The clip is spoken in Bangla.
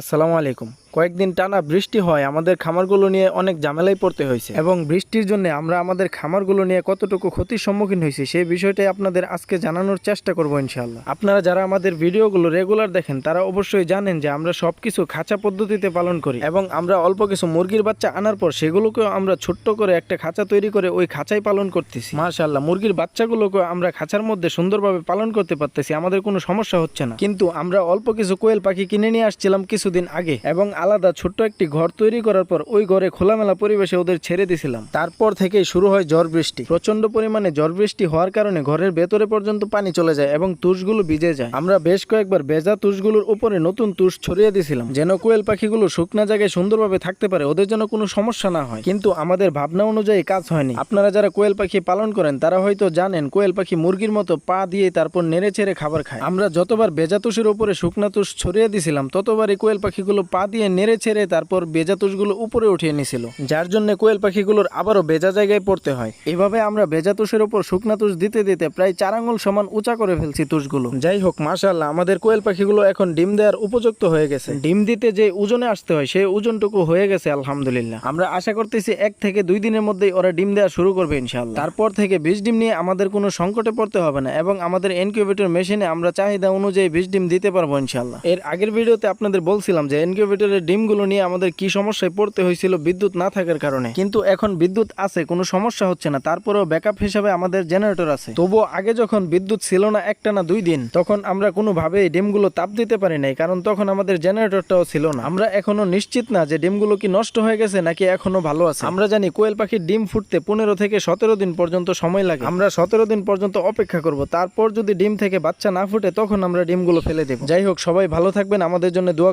আসসালামু আলাইকুম। কয়েকদিন টানা বৃষ্টি হয়, আমাদের খামারগুলো নিয়ে অনেক ঝামেলায় পড়তে হয়েছে। এবং বৃষ্টির জন্য আমরা আমাদের খামারগুলো নিয়ে কতটুকু ক্ষতির সম্মুখীন হয়েছি, সেই বিষয়টাই আপনাদের আজকে জানানোর চেষ্টা করব ইনশাআল্লাহ। আপনারা যারা আমাদের ভিডিওগুলো রেগুলার দেখেন, তারা অবশ্যই জানেন যে আমরা সবকিছু খাঁচা পদ্ধতিতে পালন করি এবং আমরা অল্প কিছু মুরগির বাচ্চা আনার পর সেগুলোকেও আমরা ছোট্ট করে একটা খাঁচা তৈরি করে ওই খাঁচাই পালন করতেছি। মাশাআল্লাহ, মুরগির বাচ্চাগুলোকে আমরা খাঁচার মধ্যে সুন্দরভাবে পালন করতে পারতেছি, আমাদের কোনো সমস্যা হচ্ছে না। কিন্তু আমরা অল্প কিছু কোয়েল পাখি কিনে নিয়ে আসছিলাম কিছুদিন আগে। এবং আলাদা ছোট্ট একটি ঘর তৈরি করার পর ওই ঘরে খোলামেলা পরিবেশে ওদের ছেড়ে দিছিলাম। তারপর থেকেই শুরু হয় ঝড় বৃষ্টি। প্রচণ্ড পরিমাণে ঝড় বৃষ্টি হওয়ার কারণে ঘরের ভেতরে পর্যন্ত পানি চলে যায় এবং তুষগুলো ভিজে যায়। আমরা বেশ কয়েকবার ভেজা তুষগুলোর উপরে নতুন তুষ ছড়িয়ে দিছিলাম, যেন কোয়েল পাখিগুলো শুকনা জায়গায় সুন্দরভাবে থাকতে পারে, ওদের যেন কোনো সমস্যা না হয়। কিন্তু আমাদের ভাবনা অনুযায়ী কাজ হয়নি। আপনারা যারা কোয়েল পাখি পালন করেন, তারা হয়তো জানেন, কোয়েল পাখি মুরগির মতো পা দিয়ে তারপর নেড়ে ছেড়ে খাবার খায়। আমরা যতবার বেজা তুষের উপরে শুকনা তুষ ছড়িয়ে দিছিলাম, ততবারই কোয়েল পাখিগুলো পা দিয়ে নেড়ে ছেড়ে তারপর বেজা তুষগুলো উপরে উঠিয়ে নিছিল, যার জন্য কোয়েল পাখিগুলোর আবারও বেজা জায়গায় পড়তে হয়। এভাবে আমরা বেজা তুষের উপর শুকনা তুষ দিতে দিতে প্রায় চার আঙুল সমান উঁচা করে ফেলছি তুষগুলো। যাই হোক মাশাল্লাহ আমাদের কোয়েল পাখিগুলো এখন ডিম দেওয়ার উপযুক্ত হয়ে গেছে। ডিম দিতে যে ওজনে আসতে হয়, সেই ওজনটুকু হয়ে গেছে, আলহামদুলিল্লাহ। আমরা আশা করতেছি এক থেকে দুই দিনের মধ্যেই ওরা ডিম দেওয়া শুরু করবে ইনশাল্লাহ তারপর থেকে বিষ ডিম নিয়ে আমাদের কোনো সংকটে পড়তে হবে না এবং আমাদের ইনকিউবেটর মেশিনে আমরা চাহিদা অনুযায়ী বিষ ডিম দিতে পারব ইনশাল্লাহ এর আগের ভিডিওতে আপনাদের বলছিলাম যে ইনকিউবেটরের ডিমগুলো নিয়ে আমাদের কি সমস্যায় পড়তে হয়েছিল বিদ্যুৎ না থাকার কারণে। কিন্তু এখন বিদ্যুৎ আছে, কোনো সমস্যা হচ্ছে না। তারপরেও ব্যাকআপ হিসাবে আমাদের জেনারেটর আছে। তবুও আগে যখন বিদ্যুৎ ছিল না একটা না দুই দিন, তখন আমরা কোনোভাবেই ডিমগুলো তাপ দিতে পারি নাই, কারণ তখন আমাদের জেনারেটরটাও ছিল না। আমরা এখনও নিশ্চিত না যে ডিমগুলো কি নষ্ট হয়ে গেছে নাকি এখনও ভালো আছে। আমরা জানি কোয়েল পাখির ডিম ফুটতে পনেরো থেকে সতেরো দিন পর্যন্ত সময় লাগে। আমরা সতেরো দিন পর্যন্ত অপেক্ষা করব। তারপর যদি ডিম থেকে বাচ্চা না ফুটে, তখন আমরা ডিমগুলো ফেলে দেব। যাই হোক, সবাই ভালো থাকবেন। আমাদের জন্য দোয়া